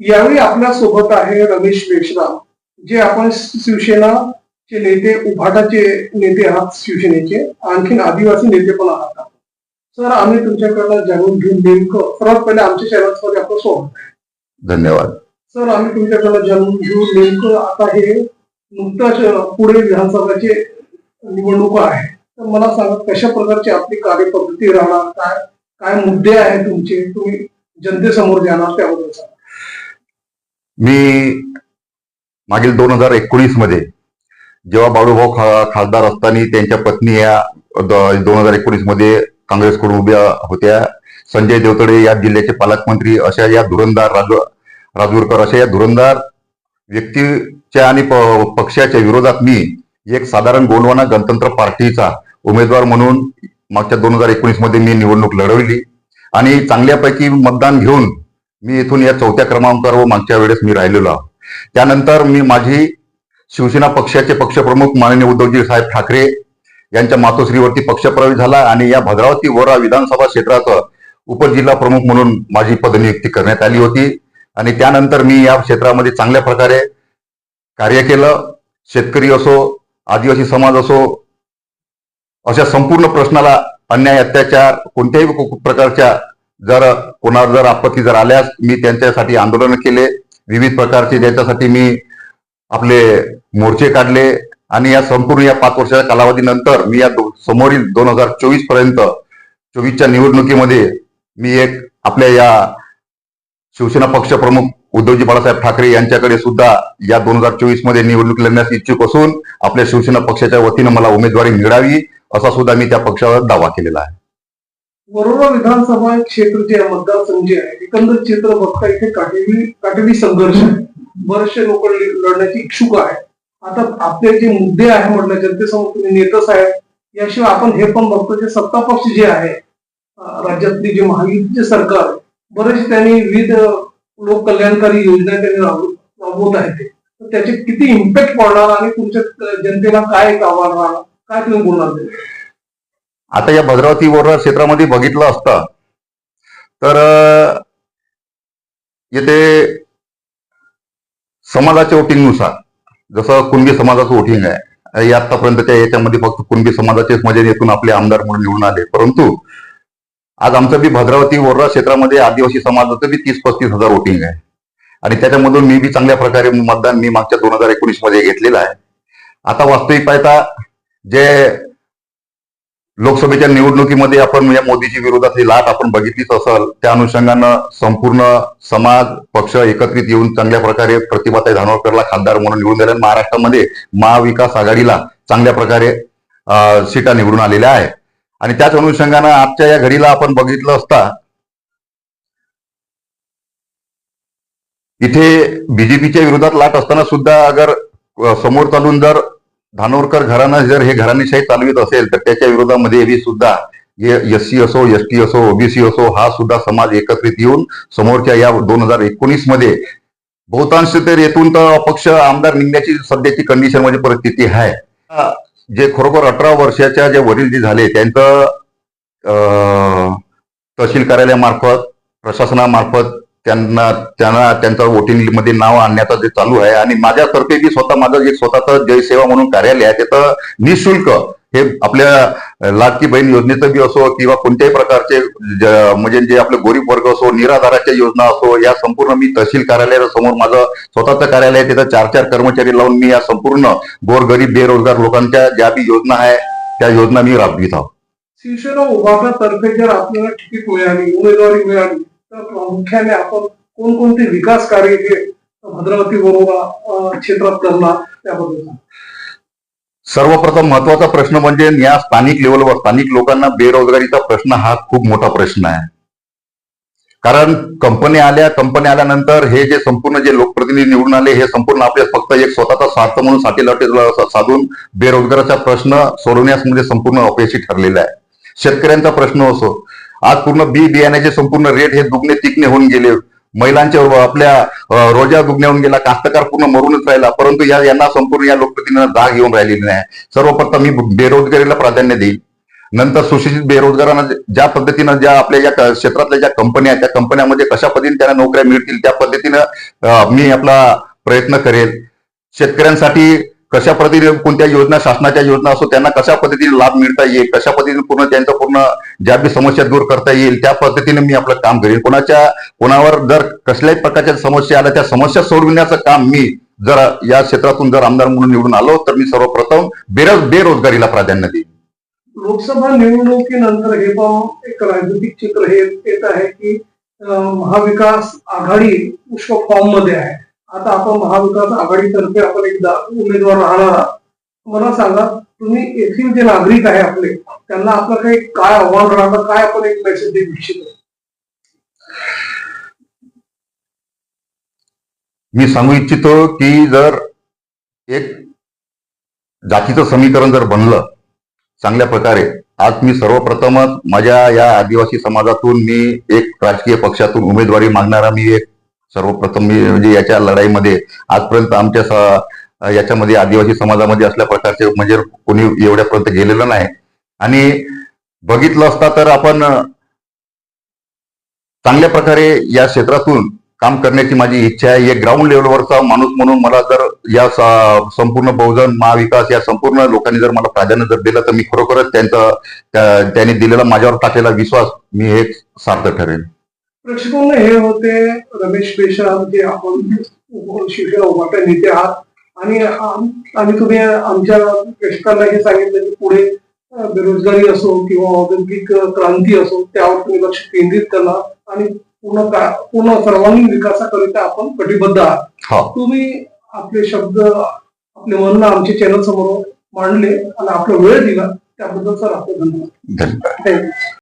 यावेळी आपल्यासोबत आहे रमेश मेश्राम जे आपण शिवसेना चे नेते उभाटाचे नेते आहात शिवसेनेचे आणखीन आदिवासी नेते पण आहात सर आम्ही तुमच्याकडनं जाणून घेऊन नेमकं सर्वात पहिले आमच्या चॅनल्समध्ये आपलं स्वागत आहे. धन्यवाद. सर आम्ही तुमच्याकडनं जाणून घेऊन नेमकं आता हे नुकताच पुढे विधानसभाचे निवडणुका आहे. तर मला सांगा कशा प्रकारची आपली कार्यपद्धती राहणार? काय काय मुद्दे आहेत तुमचे? तुम्ही जनतेसमोर जाणार त्याबद्दल सांगा. मी मागील दोन हजार एकोणीसमध्ये जेव्हा बाळूभाऊ खा खासदार असताना त्यांच्या पत्नी या दोन हजार एकोणीसमध्ये काँग्रेसकडून उभ्या होत्या. संजय देवतडे या जिल्ह्याचे पालकमंत्री अशा या धुरंदार राजू राजूरकर अशा या धुरंदार व्यक्तीच्या आणि प- पक्षाच्या विरोधात मी एक साधारण गोंडवाना गणतंत्र पार्टीचा उमेदवार म्हणून मागच्या दोन हजार एकोणीसमध्ये मी निवडणूक लढवली. आणि चांगल्यापैकी मतदान घेऊन मी इथून या चौथ्या क्रमांकावर मागच्या वेळेस मी राहिलेलो आहो त्यानंतर मी माझी शिवसेना पक्षाचे पक्षप्रमुख माननीय उद्धवजी साहेब ठाकरे यांच्या मातोश्रीवरती पक्षप्रवेश झाला आणि या भद्रावती वोरा विधानसभा क्षेत्राचं उपजिल्हा प्रमुख म्हणून माझी पदनियुक्ती करण्यात आली होती. आणि त्यानंतर मी या क्षेत्रामध्ये चांगल्या प्रकारे कार्य केलं. शेतकरी असो आदिवासी समाज असो अशा संपूर्ण प्रश्नाला अन्याय अत्याचार कोणत्याही प्रकारच्या जर कोणावर जर आपत्ती जर आल्यास मी त्यांच्यासाठी आंदोलन केले. विविध प्रकारचे त्याच्यासाठी मी आपले मोर्चे काढले. आणि या संपूर्ण या पाच वर्षाच्या कालावधीनंतर मी या दो- समोरील दोन हजार चोवीसपर्यंत चोवीसच्या निवडणुकीमध्ये मी एक आपल्या या शिवसेना पक्ष प्रमुख उद्धवजी बाळासाहेब ठाकरे यांच्याकडे सुद्धा या दोन हजार चोवीसमध्ये निवडणूक लढण्यास इच्छुक असून आपल्या शिवसेना पक्षाच्या वतीनं मला उमेदवारी मिळावी असा सुद्धा मी त्या पक्षावर दावा केलेला आहे. वरोरा विधानसभा क्षेत्र जे आहे, मतदारसंघ जे आहे एकंदर चित्र बघता इथे काटेरी काटेरी संघर्ष आहे. बरेचसे लोक लढण्याची इच्छुक आहे आता आपले जे मुद्दे आहे म्हटलं जनतेसमोर तुम्ही नेतच आहे याशिवाय आपण हे पण बघतो जे सत्ता पक्ष जे आहे राज्यातली जे महायुतीचे सरकार बरेच त्यांनी विविध लोक कल्याणकारी योजना त्यांनी राबवत आहे ते. तर त्याचे किती इम्पॅक्ट पडणार आणि तुमच्या जनतेला काय एक आव्हान राहणार? काय तुम्ही बोलणार आता या भद्रावती वोरा क्षेत्रामध्ये बघितलं असतं तर येथे समाजाच्या वोटिंगनुसार जसं कुणबी समाजाचं वोटिंग आहे आतापर्यंत आतापर्यंतच्या याच्यामध्ये फक्त कुणबी समाजाचेच मजे येथून आपले आमदार म्हणून निवडून आले. परंतु आज आमचं बी भद्रावती वोरा क्षेत्रामध्ये आदिवासी समाजाचं बी तीस पस्तीस हजार वोटिंग आहे. आणि त्याच्यामधून मी बी चांगल्या प्रकारे मतदान मी मागच्या दोन हजार एकोणीसमध्ये घेतलेलं आहे. आता वास्तविक पाहता जे लोकसभेच्या निवडणुकीमध्ये आपण या मोदीची विरोधातली लाट आपण बघितलीच असेल त्या अनुषंगानं संपूर्ण समाज पक्ष एकत्रित येऊन चांगल्या प्रकारे प्रतिभाताई धानोरकरला खासदार म्हणून निवडून दिल्या महाराष्ट्रामध्ये महाविकास आघाडीला चांगल्या प्रकारे सीटा निवडून आलेल्या आहे आणि त्याच अनुषंगानं आजच्या या घडीला आपण बघितलं असता इथे बीजेपीच्या विरोधात लाट असताना सुद्धा अगर समोर चालून जर धानोरकर घराणं जर हे घराणेशाही चालवित असेल तर त्याच्या विरोधामध्ये बी सुद्धा एस सी असो एस टी असो ओबीसी असो हा सुद्धा समाज एकत्रित येऊन समोरच्या या दोन हजार एकोणीसमध्ये बहुतांश तर येथून तर अपक्ष आमदार निघण्याची सध्याची कंडिशन म्हणजे परिस्थिती आहे. जे खरोखर अठरा वर्षाच्या जे वडील जे झाले त्यांचं अं, तहसील कार्यालयामार्फत प्रशासनामार्फत त्यांना त्यांना त्यांचा वोटिंगमध्ये नाव आणण्याचा जे चालू आहे आणि माझ्यातर्फे बी स्वतः माझं जे स्वतःचं जयसेवा म्हणून कार्यालय आहे त्याचं निशुल्क हे आपल्या लाडकी बहीण योजनेचं बी असो किंवा कोणत्याही प्रकारचे म्हणजे जे आपले गरीब वर्ग असो निराधाराच्या योजना असो या संपूर्ण मी तहसील कार्यालयासमोर माझं स्वतःचं कार्यालय आहे तिथं चार चार कर्मचारी लावून मी या संपूर्ण गोरगरीब बेरोजगार लोकांच्या ज्या बी योजना आहे त्या योजना मी राबवित आहोत. शिवसेना उभाटातर्फे जर आपल्याला तिकीट मिळाली उमेदवारी मिळाली तर प्रामुख्याने आपण कोणकोणते विकास कार्य हे भद्रावती बरोबर क्षेत्रात करणार त्याबद्दल सर्वप्रथम महत्त्वाचा प्रश्न म्हणजे या स्थानिक लेवलवर स्थानिक लोकांना बेरोजगारीचा प्रश्न हा खूप मोठा प्रश्न आहे. कारण कंपनी आल्या कंपनी आल्यानंतर हे जे संपूर्ण जे लोकप्रतिनिधी निवडून आले हे संपूर्ण आपले फक्त एक स्वतःचा स्वार्थ म्हणून साठी लाटे साधून बेरोजगाराचा प्रश्न सोडवण्यास म्हणजे संपूर्ण अपयशी ठरलेला आहे. शेतकऱ्यांचा प्रश्न असो आज पूर्ण बी बियाण्याचे संपूर्ण रेट हे दुगणे तिकणे होऊन गेले. महिलांच्या आपल्या रोजा दुगण्या होऊन गेला. कास्तकार पूर्ण मरूनच राहिला. परंतु या यांना संपूर्ण या लोकप्रतिनिधींना जाग येऊन राहिलेली नाही. सर्वप्रथम मी बेरोजगारीला प्राधान्य देईल नंतर सुशिक्षित बेरोजगारांना ज्या पद्धतीनं ज्या आपल्या या क्षेत्रातल्या ज्या कंपन्या आहेत त्या कंपन्यामध्ये कशा पद्धतीने त्यांना नोकऱ्या मिळतील त्या पद्धतीनं मी आपला प्रयत्न करेल. शेतकऱ्यांसाठी कशा पद्धतीने कोणत्या योजना शासनाच्या योजना असो त्यांना कशा पद्धतीने लाभ मिळता येईल कशा पद्धतीने पूर्ण त्यांचं पूर्ण ज्या बी समस्या दूर करता येईल त्या पद्धतीने मी आपलं काम करेन. कोणाच्या कोणावर जर कसल्याही प्रकारच्या समस्या आल्या त्या समस्या सोडविण्याचं काम मी जर या क्षेत्रातून जर आमदार म्हणून निवडून आलो तर मी सर्वप्रथम बेरोज बेरोजगारीला प्राधान्य देईन. लोकसभा निवडणुकीनंतर हे पण एक राजनीतिक चित्र हे येत आहे की महाविकास आघाडी पुष्प फॉर्ममध्ये आहे. आता आपण महाविकास आघाडीतर्फे आपण एकदा उमेदवार राहणार आहात. मला सांगा तुम्ही येथील जे नागरिक आहे आपले त्यांना आपलं काही काय आव्हान राहणार काय आपण एक मेसेज देऊ इच्छितो? मी सांगू इच्छितो की जर एक जातीचं समीकरण जर बनलं चांगल्या प्रकारे आज मी सर्वप्रथमच माझ्या या आदिवासी समाजातून मी एक राजकीय पक्षातून उमेदवारी मागणारा मी एक सर्वप्रथम मी म्हणजे याच्या लढाईमध्ये आजपर्यंत आमच्या याच्यामध्ये आदिवासी समाजामध्ये असल्या प्रकारचे म्हणजे कोणी एवढ्यापर्यंत गेलेलं नाही. आणि बघितलं असता तर आपण चांगल्या प्रकारे या क्षेत्रातून काम करण्याची माझी इच्छा आहे. एक ग्राउंड लेवलवरचा माणूस म्हणून मला जर या संपूर्ण बहुजन महाविकास या संपूर्ण लोकांनी जर मला प्राधान्य जर दिलं तर मी खरोखरच त्यांचा त्यांनी दिलेला माझ्यावर टाकलेला विश्वास मी हे सार्थ ठरेल प्रेक्षकांना हे होते रमेश बेशार जे आपण शिवसेना उभाटा नेते आहात. आणि आणि तुम्ही आमच्या प्रेक्षकांना हे सांगितलं की पुढे बेरोजगारी असो किंवा औद्योगिक क्रांती असो त्यावर तुम्ही लक्ष केंद्रित करणार आणि पूर्ण पूर्ण सर्वांगीण विकासाकरिता आपण कटिबद्ध आहात. हा. तुम्ही आपले शब्द आपले म्हणणं आमच्या चॅनल समोर मांडले आणि आपला वेळ दिला त्याबद्दल सर आपले धन्यवाद. धन्यवाद. थँक्यू